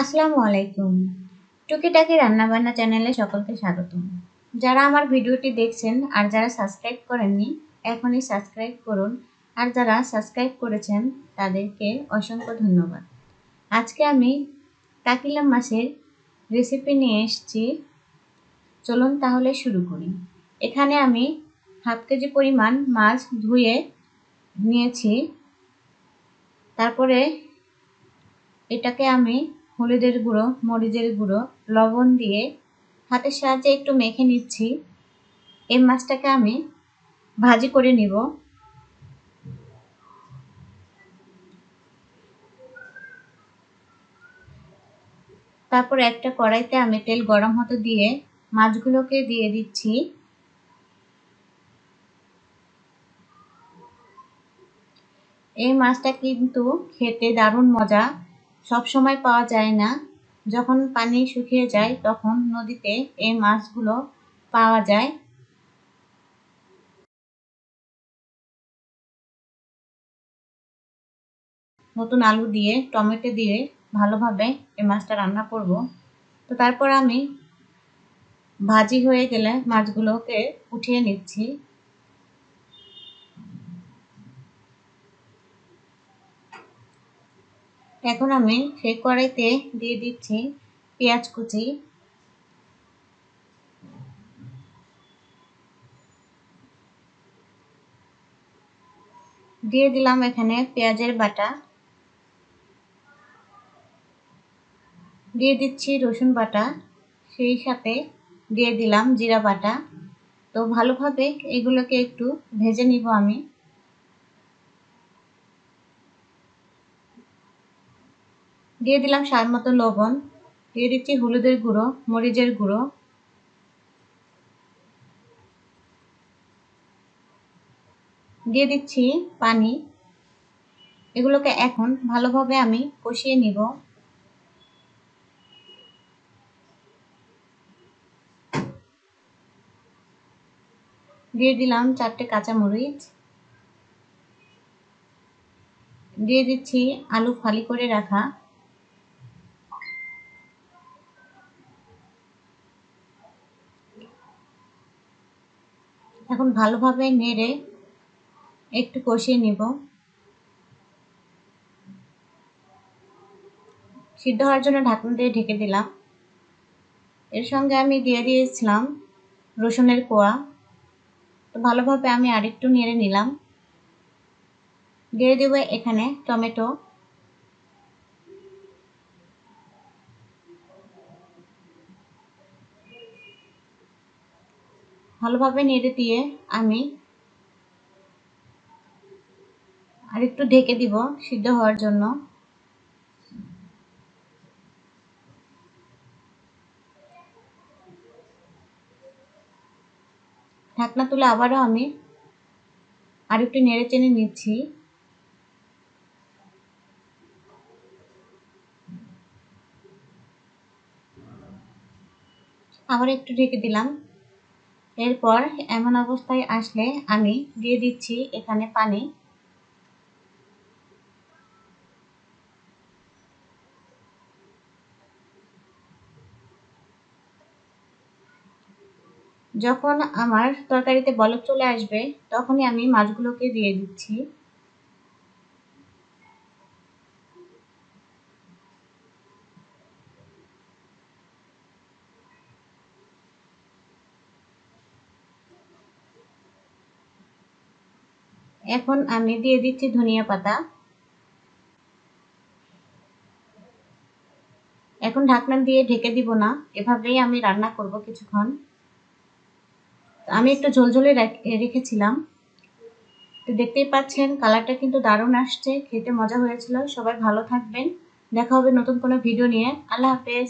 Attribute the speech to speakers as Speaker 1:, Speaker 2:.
Speaker 1: আসসালামু আলাইকুম। টুকিটাকি রান্নাবান্না চ্যানেলে সকলকে স্বাগতম। যারা আমার ভিডিওটি দেখছেন আর যারা সাবস্ক্রাইব করেননি, এখনই সাবস্ক্রাইব করুন। আর যারা সাবস্ক্রাইব করেছেন, তাদেরকে অসংখ্য ধন্যবাদ। আজকে আমি কাকিলাম মাছের রেসিপি নিয়ে এসেছি। চলুন তাহলে শুরু করি। এখানে আমি হাফ কেজি পরিমাণ মাছ ধুয়ে নিয়েছি। তারপরে এটাকে আমি হলুদের গুঁড়ো, মরিচের গুঁড়ো, লবণ দিয়ে হাতের সাহায্যে একটু মেখে নিচ্ছি। এই মাছটাকে আমি ভাজি করে নিব। তারপর একটা কড়াইতে আমি তেল গরম হতে দিয়ে মাছগুলোকে দিয়ে দিচ্ছি। এই মাছটা কিন্তু খেতে দারুণ মজা। সব সময় পাওয়া যায় না। যখন পানি শুকিয়ে যায়, তখন নদীতে এই মাছগুলো পাওয়া যায়। নতুন আলু দিয়ে, টমেটো দিয়ে ভালোভাবে এই মাছটা রান্না করব। তো তারপর আমি ভাজি হয়ে গেলে মাছগুলোকে উঠিয়ে নিচ্ছি। এখন আমি সেই কড়াইতে দিয়ে দিচ্ছি পেঁয়াজ কুচি। দিয়ে দিলাম এখানে পেঁয়াজের বাটা। দিয়ে দিচ্ছি রসুন বাটা, সেই সাথে দিয়ে দিলাম জিরা বাটা। তো ভালোভাবে এগুলোকে একটু ভেজে নিব আমি। দিয়ে দিলাম স্বাদ মতো লবণ, দিয়ে দিচ্ছি হলুদের গুঁড়ো, মরিচের গুঁড়ো। দিয়ে দিচ্ছি পানি। এগুলোকে এখন ভালোভাবে আমি কষিয়ে নিব। দিয়ে দিলাম চারটে কাঁচামরিচ। দিয়ে দিচ্ছি আলু ফালি করে রাখা। এখন ভালোভাবে নেড়ে একটু কষিয়ে নিব। সিদ্ধ হওয়ার জন্য ঢাকনা দিয়ে ঢেকে দিলাম। এর সঙ্গে আমি দিয়ে দিয়েছিলাম রসুনের কোয়া। তো ভালোভাবে আমি আরেকটু নেড়ে নিলাম। দিয়ে দেব এখানে টমেটো। ভালোভাবে নেড়ে দিয়ে আমি আর একটু ঢেকে দিব সিদ্ধ হওয়ার জন্য। ঢাকনা তুলে আবারও আমি আর একটু নেড়ে চেনে নিচ্ছি। আবার একটু ঢেকে দিলাম। এরপর এমন অবস্থায় আসলে আমি দিয়ে দিচ্ছি এখানে পানি। যখন আমার তরকারিতে বলক চলে আসবে, তখনই আমি মাছগুলোকে দিয়ে দিচ্ছি। এখন আমি দিয়ে দিচ্ছি ধনিয়া পাতা। এখন ঢাকনা দিয়ে ঢেকে দিব না, এভাবেই আমি রান্না করব কিছুক্ষণ। আমি একটু ঝোলঝোলে রেখেছিলাম। তো দেখতেই পাচ্ছেন, কালারটা কিন্তু দারুণ আসছে, খেতে মজা হয়েছিল। সবাই ভালো থাকবেন। দেখা হবে নতুন কোনো ভিডিও নিয়ে। আল্লাহ হাফেজ।